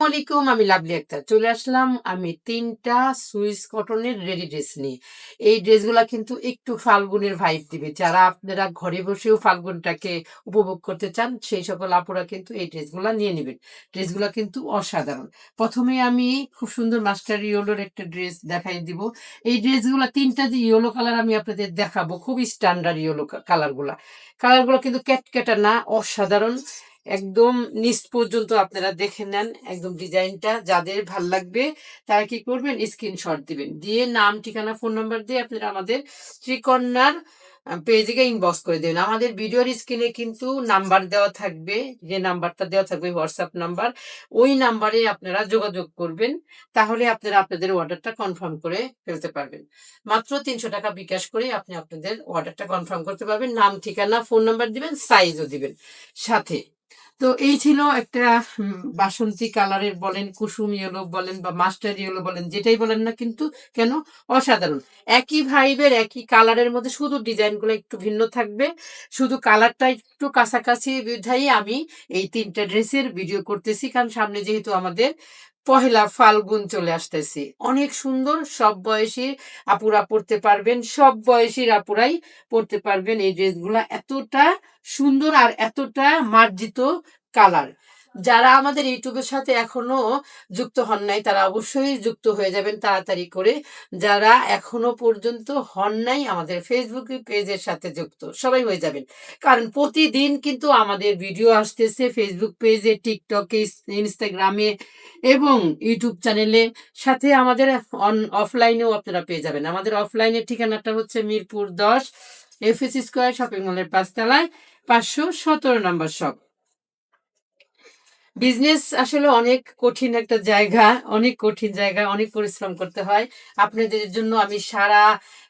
আসসালামাইকুম আমি লাভলি আক্তার। চলে আসলাম আমি তিনটা সুইস কটনের রেডি ড্রেস নিয়ে। এই ড্রেসগুলা কিন্তু একটু ফাল্গুনের ভাইব দিবে। যারা আপনারা ঘরে বসেও ফাল্গুনটাকে উপভোগ করতে চান, সেই সকল আপুরা কিন্তু এই ড্রেসগুলা নিয়ে নেবেন। ড্রেসগুলা কিন্তু অসাধারণ। প্রথমে আমি খুব সুন্দর মাস্টার ইয়েলোর একটা ড্রেস দেখাই দিব। এই ড্রেসগুলা তিনটা যে ইয়েলো কালার আমি আপনাদের দেখাবো, খুবই স্ট্যান্ডার্ড ইয়েলো কালারগুলা। কালারগুলো কিন্তু ক্যাটক্যাটা না, অসাধারণ। একদম নিচ পর্যন্ত আপনারা দেখে নেন একদম ডিজাইনটা, যাদের ভালো লাগবে তারা কি করবেন? স্ক্রিনশট দিবেন। দিয়ে নাম, ঠিকানা, ফোন নাম্বার দিয়ে আপনারা আমাদের শ্রীকন্যার পেজে ইনবক্স করে দেবেন। আমাদের ভিডিওর স্ক্রিনে কিন্তু নাম্বার দেওয়া থাকবে, যে নাম্বারটা দেওয়া থাকবে হোয়াটসঅ্যাপ নাম্বার, ওই নাম্বারে আপনারা যোগাযোগ করবেন, তাহলে আপনারা আপনাদের অর্ডারটা কনফার্ম করে ফেলতে পারবেন। মাত্র তিনশো টাকা বিকাশ করে আপনি আপনাদের অর্ডারটা কনফার্ম করতে পারবেন। নাম, ঠিকানা, ফোন নাম্বার দিবেন সাইজও দিবেন। সাথে তো এই ছিল একটা বাসন্তী কালারের বলেন, কুসুম ইয়েলো বলেন বা মাস্টার ইয়েলো বলেন, যেটাই বলেন না কিন্তু কেন? অসাধারণ। একই ভাইবের একই কালারের মধ্যে শুধু ডিজাইনগুলো একটু ভিন্ন থাকবে। শুধু কালারটা একটু কাছাকাছি বিধাই আমি এই তিনটা ড্রেসের ভিডিও করতেছি। কারণ সামনে যেহেতু আমাদের পহেলা ফাল্গুন চলে আসতেছি। অনেক সুন্দর, সব বয়সী আপুরা পড়তে পারবেন, সব বয়সীর আপুরাই পড়তে পারবেন এই ড্রেসগুলা এতটা সুন্দর আর এতটা মার্জিত কালার যারা আমাদের ইউটিউবের সাথে এখনও যুক্ত হন নাই, তারা অবশ্যই যুক্ত হয়ে যাবেন তাড়াতাড়ি করে। যারা এখনও পর্যন্ত হন নাই আমাদের ফেসবুক পেজের সাথে যুক্ত, সবাই হয়ে যাবেন। কারণ প্রতিদিন কিন্তু আমাদের ভিডিও আসতেছে ফেসবুক পেজে টিকটকে ইনস্টাগ্রামে এবং ইউটিউব চ্যানেলে সাথে আমাদের অন অফলাইনেও আপনারা পেয়ে যাবেন। আমাদের অফলাইনের ঠিকানাটা হচ্ছে মিরপুর দশ এফএস স্কোয়ার শপিং মলের পাঁচতলায়, পাঁচশো সতেরো নম্বর শপ বিজনেস আসলে অনেক কঠিন একটা জায়গা, অনেক কঠিন জায়গা, অনেক পরিশ্রম করতে হয়। আপনাদের জন্য আমি সারা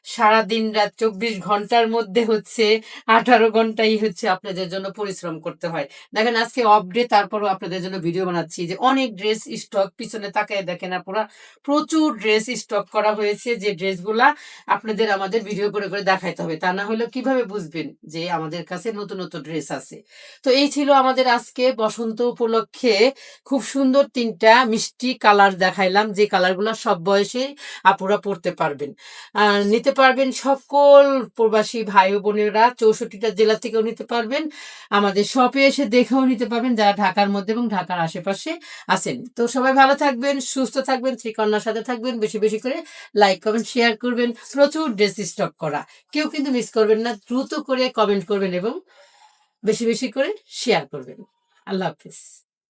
সারা দিন রাত চব্বিশ ঘণ্টার মধ্যে হচ্ছে আঠারো ঘন্টাই হচ্ছে আপনাদের জন্য পরিশ্রম করতে হয়। দেখেন আজকে অফ ডে তারপরও আপনাদের জন্য ভিডিও বানাচ্ছি যে অনেক ড্রেস স্টক পিছনে তাকায় দেখেন আপনারা প্রচুর ড্রেস স্টক করা হয়েছে যে ড্রেসগুলা আপনাদের আমাদের ভিডিও করে করে দেখাইতে হবে। তা না হলে কীভাবে বুঝবেন যে আমাদের কাছে নতুন নতুন ড্রেস আছে? তো এই ছিল আমাদের আজকে বসন্ত উপলক্ষে খুব সুন্দর তিনটা মিষ্টি কালার দেখাইলাম, যে কালারগুলো সব বয়সে আপুরা পড়তে পারবেন। নিতে পারবেন সকল প্রবাসী ভাই বোনেরা, চৌষট্টিটা জেলা থেকেও নিতে পারবেন। আমাদের শপে এসে দেখেও নিতে পারবেন যারা ঢাকার মধ্যে এবং ঢাকার আশেপাশে আছেন। তো সবাই ভালো থাকবেন, সুস্থ থাকবেন, শ্রীকন্যার সাথে থাকবেন, বেশি বেশি করে লাইক, কমেন্ট, শেয়ার করবেন। প্রচুর ড্রেস স্টক করা। কেউ কিন্তু মিস করবেন না, দ্রুত করে কমেন্ট করবেন এবং বেশি বেশি করে শেয়ার করবেন। আল্লাহ হাফিজ।